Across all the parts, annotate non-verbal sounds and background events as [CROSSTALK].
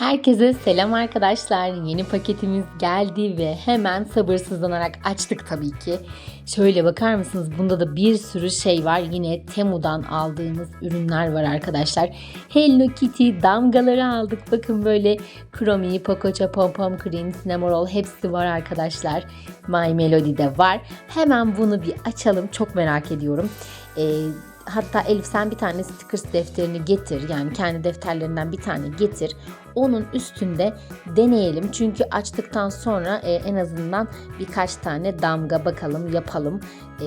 Herkese selam arkadaşlar. Yeni paketimiz geldi ve hemen sabırsızlanarak açtık tabii ki. Şöyle bakar mısınız? Bunda da bir sürü şey var. Yine Temu'dan aldığımız ürünler var arkadaşlar. Hello Kitty damgaları aldık. Bakın böyle Chromie, Pococha, Pom Pom Cream, Cinnamoroll hepsi var arkadaşlar. My Melody'de var. Hemen bunu bir açalım. Çok merak ediyorum. Ee, hatta Elif sen bir tane stickers defterini getir. Yani kendi defterlerinden bir tane getir. Onun üstünde deneyelim. Çünkü açtıktan sonra e, en azından birkaç tane damga bakalım yapalım. E,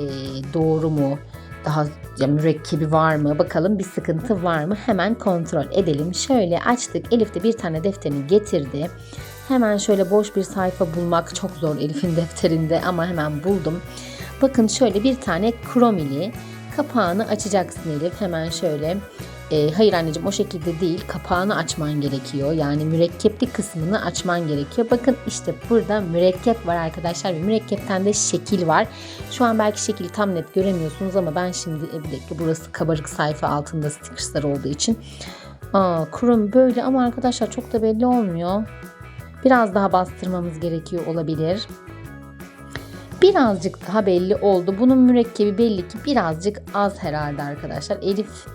doğru mu? Daha ya, mürekkebi var mı? Bakalım bir sıkıntı var mı? Hemen kontrol edelim. Şöyle açtık. Elif de bir tane defterini getirdi. Hemen şöyle boş bir sayfa bulmak çok zor Elif'in [LAUGHS] defterinde ama hemen buldum. Bakın şöyle bir tane kromili kapağını açacaksın Elif. Hemen şöyle e, hayır anneciğim o şekilde değil kapağını açman gerekiyor. Yani mürekkepli kısmını açman gerekiyor. Bakın işte burada mürekkep var arkadaşlar ve mürekkepten de şekil var. Şu an belki şekili tam net göremiyorsunuz ama ben şimdi e, bir dakika burası kabarık sayfa altında stickerslar olduğu için. Aa, kurum böyle ama arkadaşlar çok da belli olmuyor. Biraz daha bastırmamız gerekiyor olabilir. Birazcık daha belli oldu. Bunun mürekkebi belli ki birazcık az herhalde arkadaşlar. Elif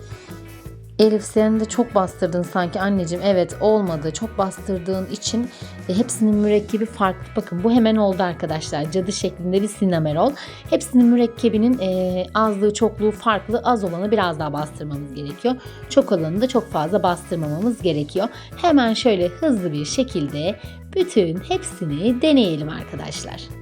Elif sen de çok bastırdın sanki anneciğim. Evet olmadı. Çok bastırdığın için e, hepsinin mürekkebi farklı. Bakın bu hemen oldu arkadaşlar. Cadı şeklinde bir sinamerol. Hepsinin mürekkebinin e, azlığı çokluğu farklı. Az olanı biraz daha bastırmamız gerekiyor. Çok olanı da çok fazla bastırmamamız gerekiyor. Hemen şöyle hızlı bir şekilde bütün hepsini deneyelim arkadaşlar.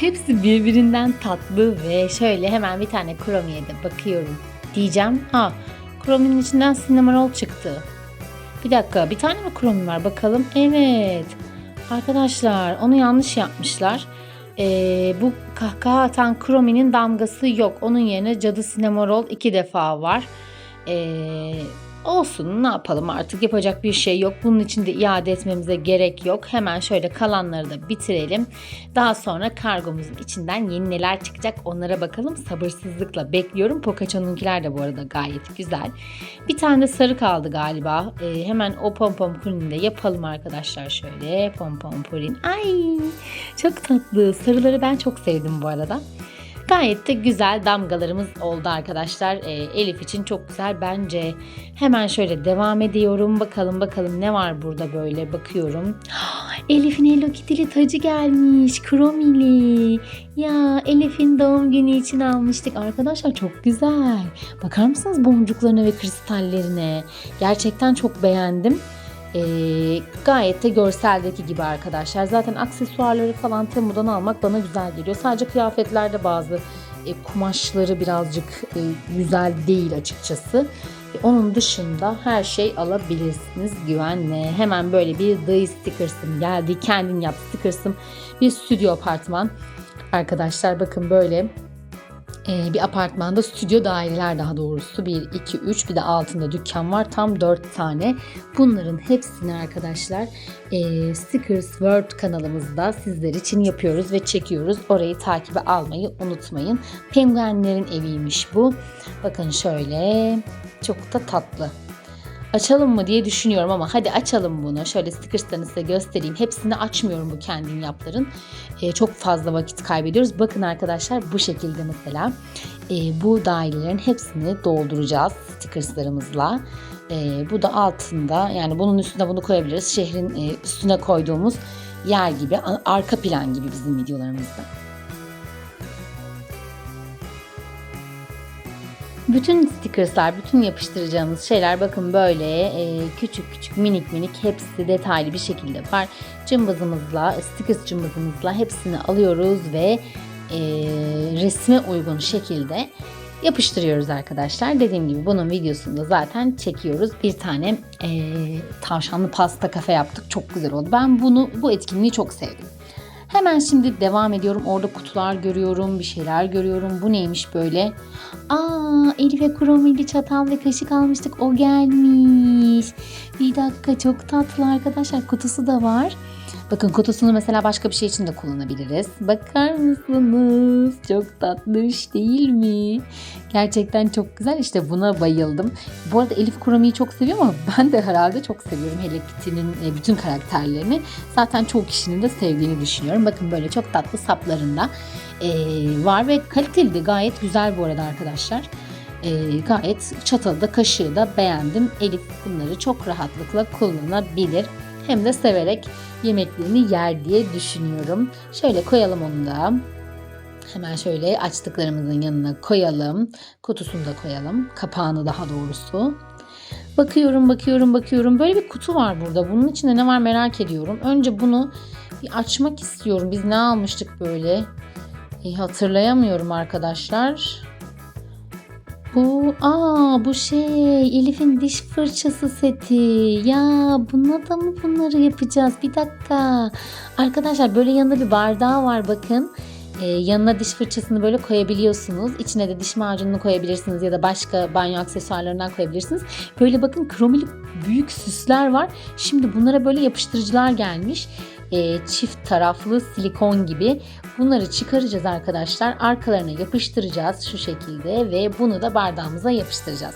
Hepsi birbirinden tatlı ve şöyle hemen bir tane kromiye de bakıyorum diyeceğim. Ha krominin içinden cinnamon çıktı. Bir dakika bir tane mi kromi var bakalım. Evet arkadaşlar onu yanlış yapmışlar. Ee, bu kahkaha atan krominin damgası yok. Onun yerine cadı sinemorol iki defa var. Ee, olsun ne yapalım artık yapacak bir şey yok. Bunun için de iade etmemize gerek yok. Hemen şöyle kalanları da bitirelim. Daha sonra kargomuzun içinden yeni neler çıkacak onlara bakalım. Sabırsızlıkla bekliyorum. Pokaço'nunkiler de bu arada gayet güzel. Bir tane de sarı kaldı galiba. Ee, hemen o pom pom purini de yapalım arkadaşlar şöyle. Pom pom purin. Ay çok tatlı. Sarıları ben çok sevdim bu arada. Gayet de güzel damgalarımız oldu arkadaşlar. Ee, Elif için çok güzel bence. Hemen şöyle devam ediyorum. Bakalım bakalım ne var burada böyle bakıyorum. [GASPS] Elif'in Hello Kitty'li tacı gelmiş. Kromili. Ya Elif'in doğum günü için almıştık. Arkadaşlar çok güzel. Bakar mısınız boncuklarına ve kristallerine? Gerçekten çok beğendim. Ee, gayet de görseldeki gibi arkadaşlar. Zaten aksesuarları falan Temu'dan almak bana güzel geliyor. Sadece kıyafetlerde bazı e, kumaşları birazcık e, güzel değil açıkçası. E, onun dışında her şey alabilirsiniz güvenle. Hemen böyle bir The Stickers'ım geldi. Kendin yap Stickers'ım. Bir stüdyo apartman. Arkadaşlar bakın böyle ee, bir apartmanda stüdyo daireler daha doğrusu 1, 2, 3 bir de altında dükkan var tam 4 tane. Bunların hepsini arkadaşlar e, Stickers World kanalımızda sizler için yapıyoruz ve çekiyoruz. Orayı takibe almayı unutmayın. Penguenlerin eviymiş bu. Bakın şöyle çok da tatlı. Açalım mı diye düşünüyorum ama hadi açalım bunu. Şöyle stickerslarını size göstereyim. Hepsini açmıyorum bu kendim yapların. Ee, çok fazla vakit kaybediyoruz. Bakın arkadaşlar bu şekilde mesela e, bu dairelerin hepsini dolduracağız stickerslarımızla. E, bu da altında yani bunun üstüne bunu koyabiliriz. Şehrin e, üstüne koyduğumuz yer gibi arka plan gibi bizim videolarımızda. Bütün stickerslar, bütün yapıştıracağımız şeyler bakın böyle e, küçük küçük minik minik hepsi detaylı bir şekilde var. Cımbızımızla, stickers cımbızımızla hepsini alıyoruz ve e, resme uygun şekilde yapıştırıyoruz arkadaşlar. Dediğim gibi bunun videosunu da zaten çekiyoruz. Bir tane e, tavşanlı pasta kafe yaptık. Çok güzel oldu. Ben bunu bu etkinliği çok sevdim. Hemen şimdi devam ediyorum. Orada kutular görüyorum, bir şeyler görüyorum. Bu neymiş böyle? Aa, Elif'e kromili çatal ve kaşık almıştık. O gelmiş. Bir dakika çok tatlı arkadaşlar. Kutusu da var. Bakın kutusunu mesela başka bir şey için de kullanabiliriz. Bakar mısınız? Çok tatlış değil mi? Gerçekten çok güzel. İşte buna bayıldım. Bu arada Elif Kuromi'yi çok seviyor ama ben de herhalde çok seviyorum Hello Kitty'nin e, bütün karakterlerini. Zaten çoğu kişinin de sevdiğini düşünüyorum. Bakın böyle çok tatlı saplarında e, var ve kaliteli de gayet güzel bu arada arkadaşlar. E, gayet çatalı da kaşığı da beğendim. Elif bunları çok rahatlıkla kullanabilir. Hem de severek yemeklerini yer diye düşünüyorum. Şöyle koyalım onu da. Hemen şöyle açtıklarımızın yanına koyalım. Kutusunu da koyalım. Kapağını daha doğrusu. Bakıyorum, bakıyorum, bakıyorum. Böyle bir kutu var burada. Bunun içinde ne var merak ediyorum. Önce bunu bir açmak istiyorum. Biz ne almıştık böyle? E, hatırlayamıyorum arkadaşlar. Bu, aa bu şey Elif'in diş fırçası seti. Ya buna da mı bunları yapacağız? Bir dakika. Arkadaşlar böyle yanında bir bardağı var bakın. Ee, yanına diş fırçasını böyle koyabiliyorsunuz. İçine de diş macununu koyabilirsiniz ya da başka banyo aksesuarlarından koyabilirsiniz. Böyle bakın kromili büyük süsler var. Şimdi bunlara böyle yapıştırıcılar gelmiş. Ee, çift taraflı silikon gibi. Bunları çıkaracağız arkadaşlar. Arkalarına yapıştıracağız şu şekilde ve bunu da bardağımıza yapıştıracağız.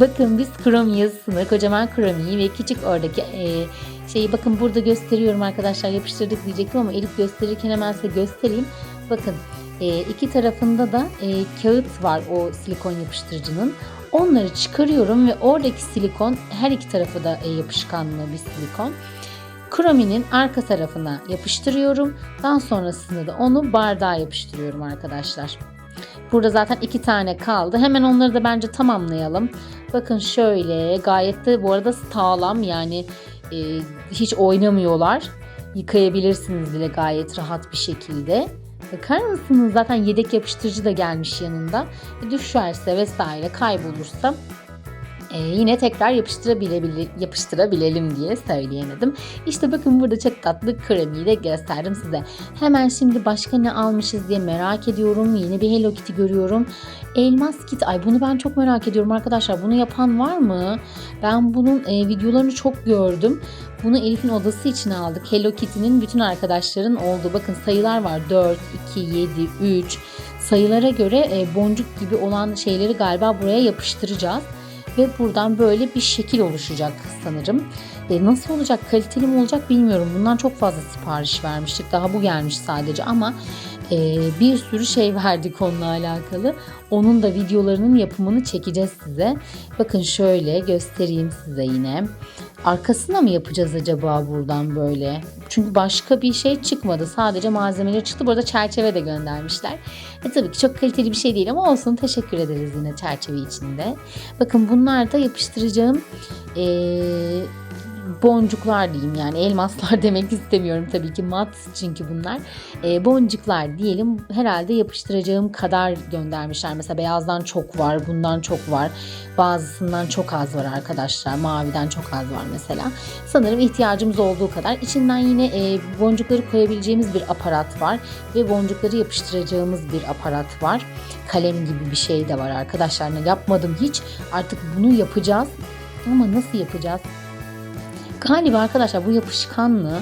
Bakın biz krom yazısını, kocaman kromiyi ve küçük oradaki e, şeyi bakın burada gösteriyorum arkadaşlar. Yapıştırdık diyecektim ama Elif gösterirken hemen size göstereyim. Bakın e, iki tarafında da e, kağıt var o silikon yapıştırıcının. Onları çıkarıyorum ve oradaki silikon her iki tarafı da e, yapışkanlı bir silikon. Krominin arka tarafına yapıştırıyorum. Daha sonrasında da onu bardağa yapıştırıyorum arkadaşlar. Burada zaten iki tane kaldı. Hemen onları da bence tamamlayalım. Bakın şöyle gayet de bu arada sağlam yani e, hiç oynamıyorlar. Yıkayabilirsiniz bile gayet rahat bir şekilde. Bakar mısınız? Zaten yedek yapıştırıcı da gelmiş yanında. E, düşerse vesaire kaybolursa e, yine tekrar yapıştırabile, yapıştırabilelim diye söyleyemedim. İşte bakın burada çok tatlı kremiyi de gösterdim size. Hemen şimdi başka ne almışız diye merak ediyorum. Yeni bir Hello Kitty görüyorum. Elmas kit. Ay bunu ben çok merak ediyorum arkadaşlar. Bunu yapan var mı? Ben bunun e, videolarını çok gördüm. Bunu Elif'in odası için aldık. Hello Kitty'nin bütün arkadaşların olduğu. Bakın sayılar var. 4, 2, 7, 3. Sayılara göre e, boncuk gibi olan şeyleri galiba buraya yapıştıracağız ve buradan böyle bir şekil oluşacak sanırım. E, nasıl olacak, kaliteli mi olacak bilmiyorum. Bundan çok fazla sipariş vermiştik. Daha bu gelmiş sadece ama e, bir sürü şey [LAUGHS] verdik onunla alakalı. Onun da videolarının yapımını çekeceğiz size. Bakın şöyle göstereyim size yine. Arkasına mı yapacağız acaba buradan böyle? Çünkü başka bir şey çıkmadı. Sadece malzemeler çıktı. Burada çerçeve de göndermişler. E tabii ki çok kaliteli bir şey değil ama olsun. Teşekkür ederiz yine çerçeve içinde. Bakın bunlar da yapıştıracağım ee, boncuklar diyeyim yani elmaslar [LAUGHS] demek istemiyorum tabii ki mat çünkü bunlar. E, boncuklar diyelim herhalde yapıştıracağım kadar göndermişler. Mesela beyazdan çok var bundan çok var bazısından çok az var arkadaşlar maviden çok az var mesela. Sanırım ihtiyacımız olduğu kadar. İçinden yine e, boncukları koyabileceğimiz bir aparat var ve boncukları yapıştıracağımız bir aparat var. Kalem gibi bir şey de var arkadaşlar. Yapmadım hiç. Artık bunu yapacağız. Ama nasıl yapacağız Galiba arkadaşlar bu yapışkanlı.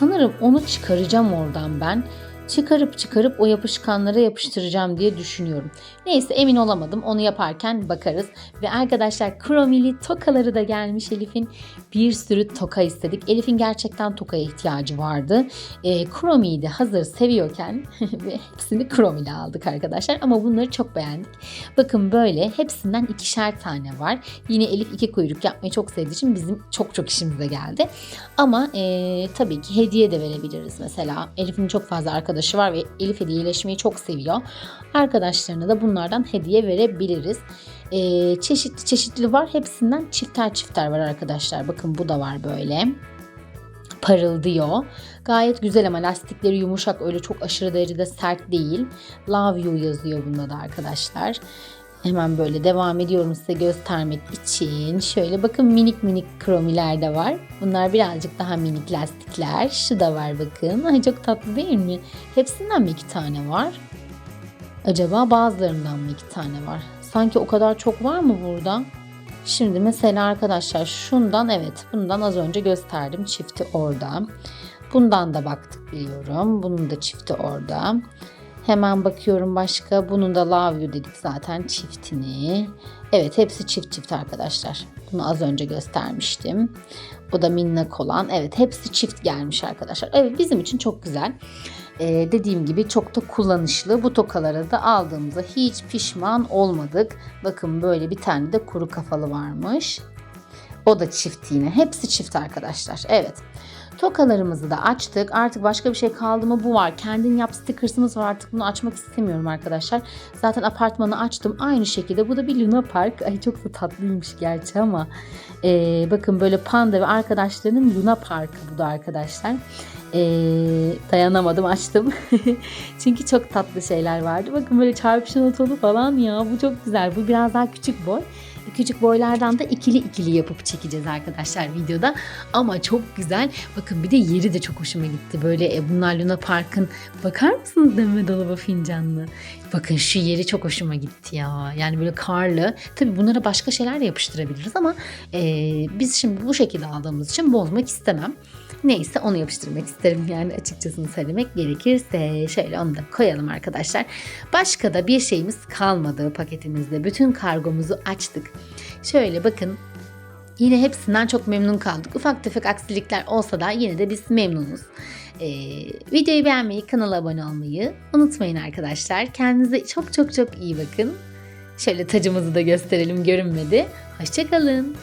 Sanırım onu çıkaracağım oradan ben. Çıkarıp çıkarıp o yapışkanlara yapıştıracağım diye düşünüyorum. Neyse emin olamadım. Onu yaparken bakarız. Ve arkadaşlar kromili tokaları da gelmiş Elif'in. Bir sürü toka istedik. Elif'in gerçekten tokaya ihtiyacı vardı. E, kromiyi de hazır seviyorken [LAUGHS] ve hepsini kromili aldık arkadaşlar. Ama bunları çok beğendik. Bakın böyle hepsinden ikişer tane var. Yine Elif iki kuyruk yapmayı çok sevdiği için bizim çok çok işimize geldi. Ama e, tabii ki hediye de verebiliriz mesela. Elif'in çok fazla arkadaşı var ve Elif hediyeleşmeyi çok seviyor. Arkadaşlarına da bunlardan hediye verebiliriz. E, çeşitli çeşitli var. Hepsinden çifter çifter var arkadaşlar. Bakın bu da var böyle. Parıldıyor. Gayet güzel ama lastikleri yumuşak öyle çok aşırı derecede sert değil. Love you yazıyor bunda da arkadaşlar. Hemen böyle devam ediyorum size göstermek için. Şöyle bakın minik minik kromiler de var. Bunlar birazcık daha minik lastikler. Şu da var bakın. Ay çok tatlı değil mi? Hepsinden mi iki tane var? Acaba bazılarından mı iki tane var? Sanki o kadar çok var mı burada? Şimdi mesela arkadaşlar şundan evet bundan az önce gösterdim. Çifti orada. Bundan da baktık biliyorum. Bunun da çifti orada. Hemen bakıyorum başka. Bunun da love you dedik zaten çiftini. Evet hepsi çift çift arkadaşlar. Bunu az önce göstermiştim. Bu da minnak olan. Evet hepsi çift gelmiş arkadaşlar. Evet bizim için çok güzel. Ee, dediğim gibi çok da kullanışlı. Bu tokaları da aldığımızda hiç pişman olmadık. Bakın böyle bir tane de kuru kafalı varmış. O da çift yine. Hepsi çift arkadaşlar. Evet. Tokalarımızı da açtık. Artık başka bir şey kaldı mı bu var. Kendin yap stickers'ımız var. Artık bunu açmak istemiyorum arkadaşlar. Zaten apartmanı açtım. Aynı şekilde. Bu da bir Luna Park. Ay çok da tatlıymış gerçi ama. Ee, bakın böyle panda ve arkadaşlarının Luna Park'ı bu da arkadaşlar. Ee, dayanamadım açtım. [LAUGHS] Çünkü çok tatlı şeyler vardı. Bakın böyle çarpışan otolu falan ya. Bu çok güzel. Bu biraz daha küçük boy. Küçük boylardan da ikili ikili yapıp çekeceğiz arkadaşlar videoda. Ama çok güzel. Bakın bir de yeri de çok hoşuma gitti. Böyle e, bunlar Luna Park'ın bakar mısınız deme dolaba fincanlı? Bakın şu yeri çok hoşuma gitti ya. Yani böyle karlı. Tabii bunlara başka şeyler de yapıştırabiliriz ama e, biz şimdi bu şekilde aldığımız için bozmak istemem. Neyse onu yapıştırmak isterim yani açıkçasını söylemek gerekirse. Şöyle onu da koyalım arkadaşlar. Başka da bir şeyimiz kalmadı paketimizde. Bütün kargomuzu açtık. Şöyle bakın Yine hepsinden çok memnun kaldık. Ufak tefek aksilikler olsa da yine de biz memnunuz. Ee, videoyu beğenmeyi, kanala abone olmayı unutmayın arkadaşlar. Kendinize çok çok çok iyi bakın. Şöyle tacımızı da gösterelim görünmedi. Hoşçakalın.